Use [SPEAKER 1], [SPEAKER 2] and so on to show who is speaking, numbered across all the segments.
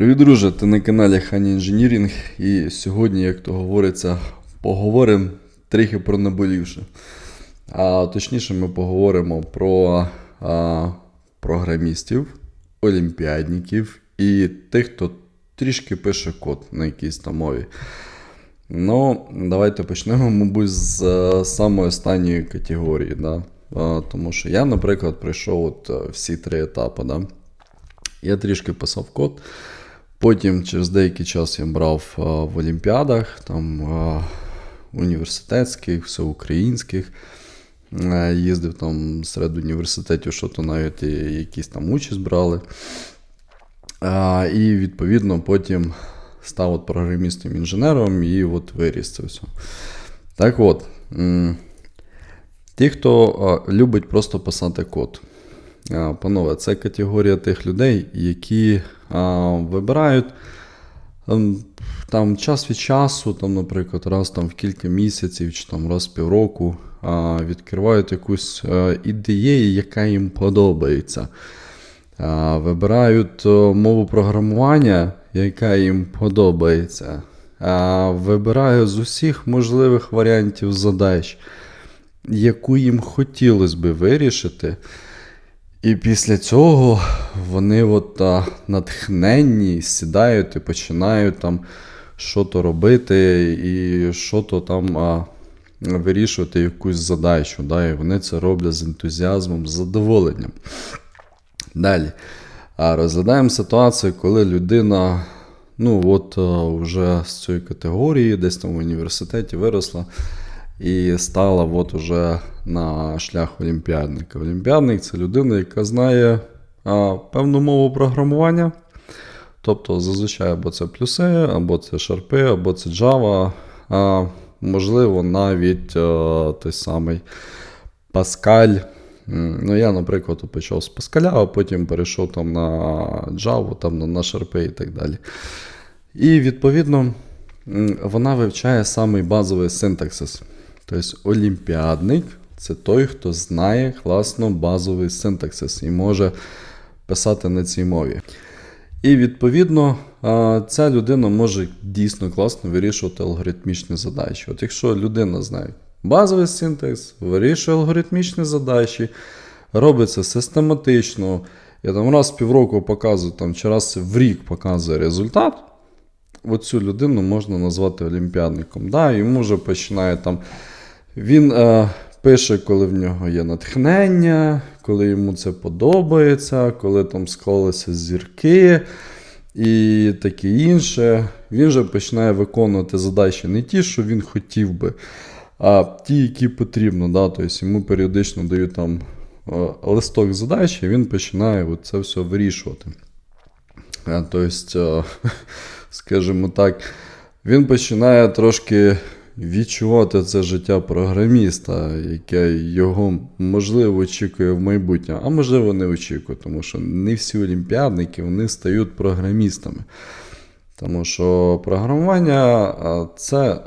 [SPEAKER 1] Привіт, друже! Ти на каналі Хані Інженірінг. І сьогодні, як то говориться, поговоримо трохи про наболівше. А точніше, ми поговоримо про а, програмістів, олімпіадників і тих, хто трішки пише код на якійсь там мові. Ну, давайте почнемо, мабуть, з е, самої останньої категорії. Да? А, тому що я, наприклад, пройшов от е, всі три етапи. Да? Я трішки писав код. Потім через деякий час я брав в олімпіадах, там університетських, всеукраїнських. Е, Їздив там серед університетів, що то навіть якісь там участь брали. І відповідно потім став от програмістом-інженером і от виріс це все. Так от, ті, хто любить просто писати код. Панове, це категорія тих людей, які вибирають ем, там час від часу, там, наприклад, раз там в кілька місяців чи там раз в півроку відкривають якусь ідею, яка їм подобається. Вибирають мову програмування, яка їм подобається. А, Вибирають з усіх можливих варіантів задач, яку їм хотілося би вирішити. І після цього вони от, а, натхненні сідають і починають там що-то робити, і що-то там а, вирішувати якусь задачу. Да? І вони це роблять з ентузіазмом, з задоволенням. Далі. А розглядаємо ситуацію, коли людина ну, от, вже з цієї категорії, десь там в університеті виросла. І стала от уже на шлях олімпіадника. Олімпіадник це людина, яка знає а, певну мову програмування. Тобто, зазвичай або це плюси, або це шарпи, або це Java, а, можливо, навіть а, той самий Pascal. Ну, я, наприклад, почав з Pascal, а потім перейшов там на Java, там, на, на шарпи і так далі. І відповідно вона вивчає самий базовий синтаксис. Тобто олімпіадник це той, хто знає класно базовий синтаксис і може писати на цій мові. І відповідно ця людина може дійсно класно вирішувати алгоритмічні задачі. От якщо людина знає базовий синтекс, вирішує алгоритмічні задачі, робить це систематично, і там раз в півроку показує, там, чи раз в рік показує результат, оцю людину можна назвати олімпіадником. Да, Йому вже починає там. Він е, пише, коли в нього є натхнення, коли йому це подобається, коли там склалися зірки і таке інше. Він вже починає виконувати задачі не ті, що він хотів би, а ті, які потрібно. Да? Тобто йому періодично дають там е, листок задач, і він починає це все вирішувати. Тобто, скажімо так, він починає трошки відчувати це життя програміста, яке його можливо очікує в майбутньому, а можливо не очікує, тому що не всі олімпіадники вони стають програмістами. Тому що програмування це, е,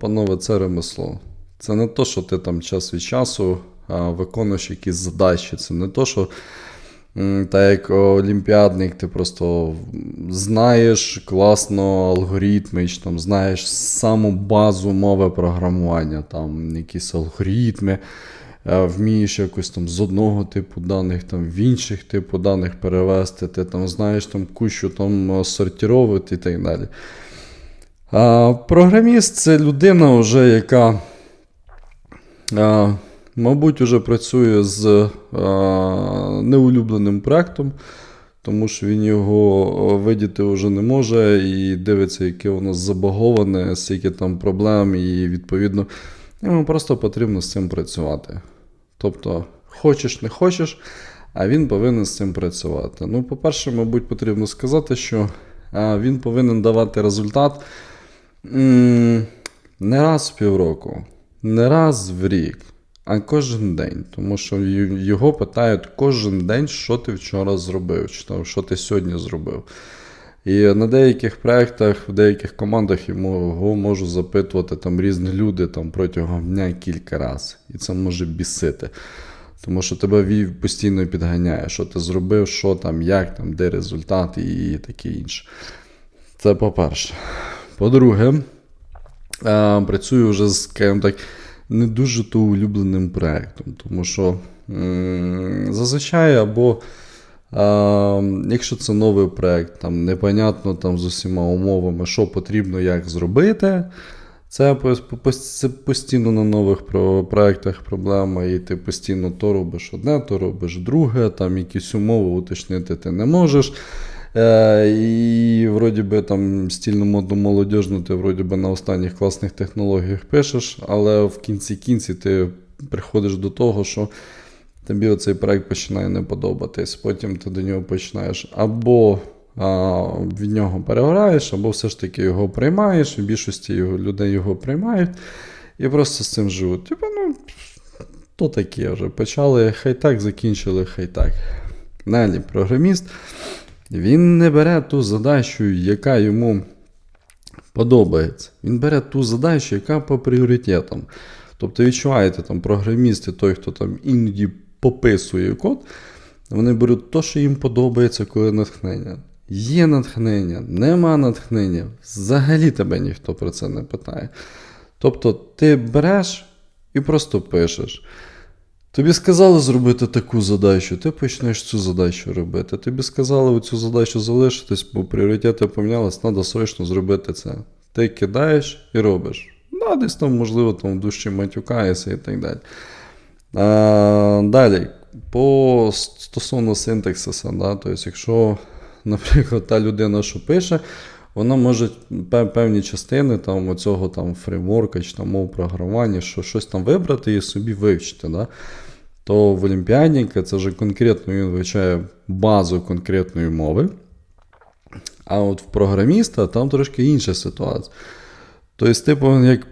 [SPEAKER 1] панове, це ремесло. Це не то, що ти там час від часу виконуєш якісь задачі. Це не то, що та як олімпіадник, ти просто знаєш класно алгоритми, там знаєш саму базу мови програмування, там якісь алгоритми, е, вмієш якось там з одного типу даних там в інших типу даних перевести, ти там знаєш там кучу там сортувати і так далі. А, програміст це людина, вже, яка, а, мабуть, вже працює з а, неулюбленим проектом, тому що він його видіти вже не може і дивиться, яке воно забаговане, скільки там проблем, і відповідно йому просто потрібно з цим працювати. Тобто, хочеш, не хочеш, а він повинен з цим працювати. Ну, по-перше, мабуть, потрібно сказати, що а, він повинен давати результат не раз в півроку, не раз в рік, а кожен день. Тому що його питають кожен день, що ти вчора зробив, чи там, що ти сьогодні зробив. І на деяких проєктах, в деяких командах його можуть запитувати там різні люди там, протягом дня кілька разів. І це може бісити. Тому що тебе постійно підганяє, що ти зробив, що там, як там, де результат і таке інше. Це по-перше. По-друге, е, працюю вже з, так, не дуже то улюбленим проєктом, тому що зазвичай або. Якщо це новий проєкт, там непонятно там з усіма умовами, що потрібно, як зробити. Це, це постійно на нових про- проєктах проблема, і ти постійно то робиш одне, то робиш друге, там якісь умови уточнити ти не можеш. Е, і вроді би там стільно модно молодіжно, ти вроді би на останніх класних технологіях пишеш, але в кінці кінці ти приходиш до того, що тобі оцей проект починає не подобатись. Потім ти до нього починаєш або а, від нього перегораєш, або все ж таки його приймаєш. В більшості його, людей його приймають і просто з цим живуть. Типа, ну, то таке вже. Почали хай так, закінчили хай так. Далі, програміст. Він не бере ту задачу, яка йому подобається. Він бере ту задачу, яка по пріоритетам. Тобто відчуваєте, там програмісти, той, хто там іноді пописує код, вони беруть те, що їм подобається, коли натхнення. Є натхнення, нема натхнення. Взагалі тебе ніхто про це не питає. Тобто ти береш і просто пишеш. Тобі сказали зробити таку задачу, ти почнеш цю задачу робити. Тобі сказали цю задачу залишитись, бо пріоритети помінялись, треба срочно зробити це. Ти кидаєш і робиш. Да, десь там, можливо, там в душі матюкаєшся і так далі. А, далі, по стосовно синтаксиса, да, тобто, якщо, наприклад, та людина, що пише, вона може певні частини там, оцього там, фреймворка чи там, мов програмування, що щось там вибрати і собі вивчити. Да? То в Олімпіадника це вже конкретно він вивчає базу конкретної мови. А от в програміста там трошки інша ситуація. Тобто, ти повинен як,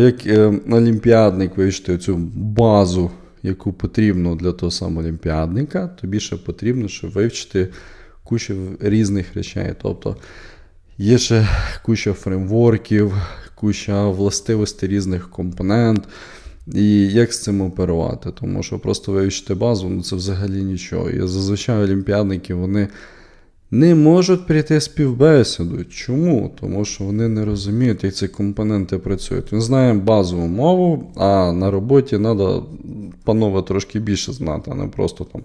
[SPEAKER 1] як е, олімпіадник вивчити цю базу, яку потрібно для того самого олімпіадника, тобі ще потрібно ще вивчити кучу різних речей. Тобто є ще куча фреймворків, куча властивостей різних компонент. І як з цим оперувати? Тому що просто вивчити базу, ну це взагалі нічого. І зазвичай олімпіадники вони не можуть прийти співбесіду. Чому? Тому що вони не розуміють, як ці компоненти працюють. Він знає базову мову, а на роботі треба панове трошки більше знати, а не просто там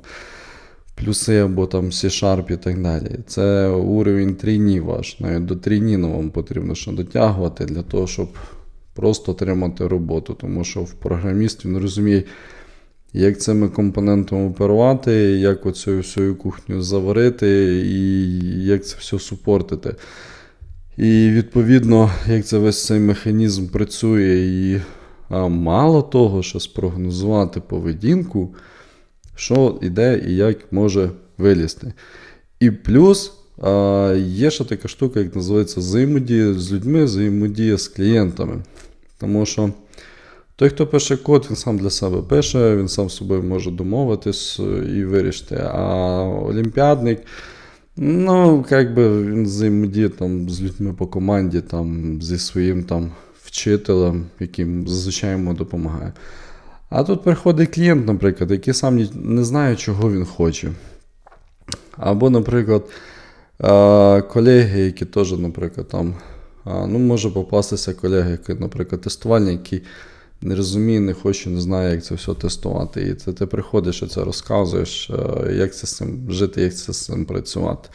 [SPEAKER 1] плюси або там C-Sharp і так далі. Це уровень трійні ваш. Навіть до трійніну вам потрібно ще дотягувати для того, щоб просто отримати роботу. Тому що в програміст він розуміє, як цими компонентами оперувати, як оцю всю кухню заварити і як це все супортити. І відповідно, як це весь цей механізм працює, і а, мало того, що спрогнозувати поведінку, що іде і як може вилізти. І плюс а, є ще така штука, як називається взаємодія з людьми, взаємодія з клієнтами. Тому що той, хто пише код, він сам для себе пише, він сам з собою може домовитись і вирішити. А олімпіадник, ну, як би він взаємодіє там з людьми по команді, там, зі своїм там вчителем, яким зазвичай йому допомагає. А тут приходить клієнт, наприклад, який сам не знає, чого він хоче. Або, наприклад, е, колеги, які теж, наприклад, там, ну, може попастися колега, який, наприклад, тестувальник, який не розуміє, не хоче, не знає, як це все тестувати. І це ти приходиш і це розказуєш, е, як це з цим жити, як це з цим працювати.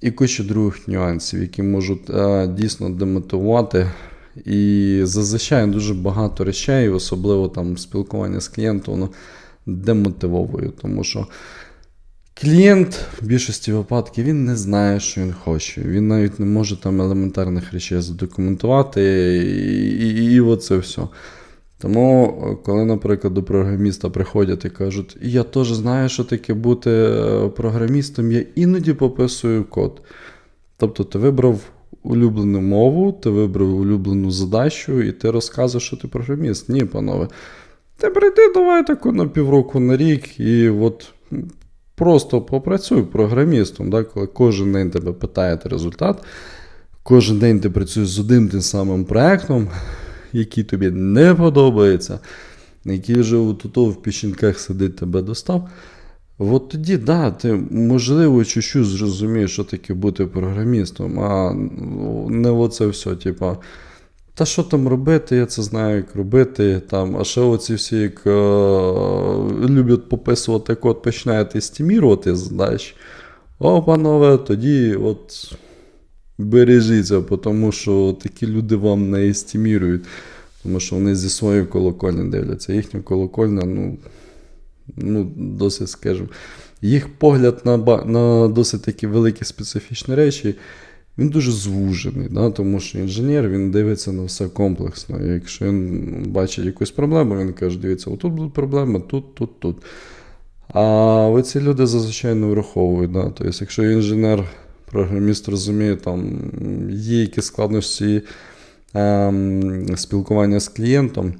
[SPEAKER 1] І куча других нюансів, які можуть е, дійсно демотивувати. І зазвичай дуже багато речей, особливо там спілкування з клієнтом, воно демотивовує, тому що клієнт в більшості випадків він не знає, що він хоче. Він навіть не може там елементарних речей задокументувати, і, і, і оце все. Тому, е, коли, наприклад, до програміста приходять і кажуть, я теж знаю, що таке бути е, програмістом, я іноді пописую код. Тобто ти вибрав улюблену мову, ти вибрав улюблену задачу, і ти розказуєш, що ти програміст. Ні, панове. Ти прийди, давай таку на півроку на рік, і от просто попрацюй програмістом, да, коли кожен день тебе питають результат, кожен день ти працюєш з одним тим самим проектом, який тобі не подобається. який вже у в піщинках сидить, тебе достав. От тоді, да, ти можливо чуть-чуть зрозумієш, що таке бути програмістом, а ну, не оце все, типа. Та що там робити, я це знаю, як робити. Там, а ще оці всі, як е, люблять пописувати код, починаєте стімірувати, знаєш. О, панове, тоді от бережіться, тому що такі люди вам не естімірують, тому що вони зі своєї колокольні дивляться. Їхня колокольня, ну, ну досить, скажімо, їх погляд на, на досить такі великі специфічні речі. Він дуже звужений, да? тому що інженер він дивиться на все комплексно. І якщо він бачить якусь проблему, він каже: дивіться, отут будуть проблеми, тут, тут, тут. А оці люди зазвичай не враховують. Да? Тобто, якщо інженер, програміст розуміє, там є якісь складності ем, спілкування з клієнтом,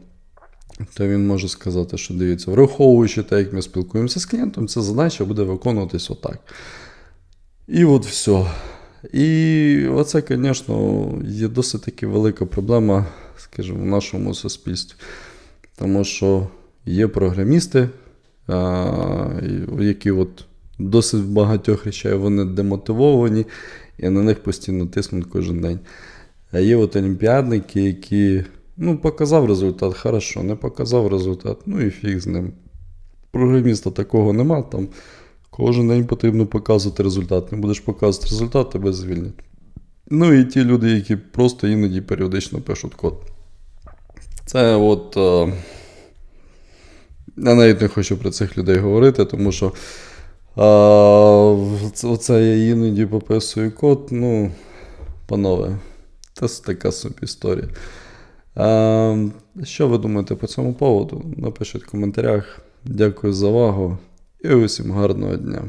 [SPEAKER 1] то він може сказати, що дивіться, враховуючи те, як ми спілкуємося з клієнтом, ця задача буде виконуватись отак. І от все. І оце, звісно, є досить таки велика проблема, скажімо, в нашому суспільстві. Тому що є програмісти, які от досить в багатьох речей вони демотивовані, і на них постійно тиснуть кожен день. А є от олімпіадники, які ну, показав результат, хорошо, не показав результат, ну і фіг з ним. Програміста такого нема, там кожен день потрібно показувати результат. Не будеш показувати результат, тебе звільнять. Ну і ті люди, які просто іноді періодично пишуть код. Це от. Е, я навіть не хочу про цих людей говорити, тому що е, оце я іноді пописую код. Ну, панове, це така собі історія. Що ви думаєте по цьому поводу? Напишіть в коментарях. Дякую за увагу і усім гарного дня.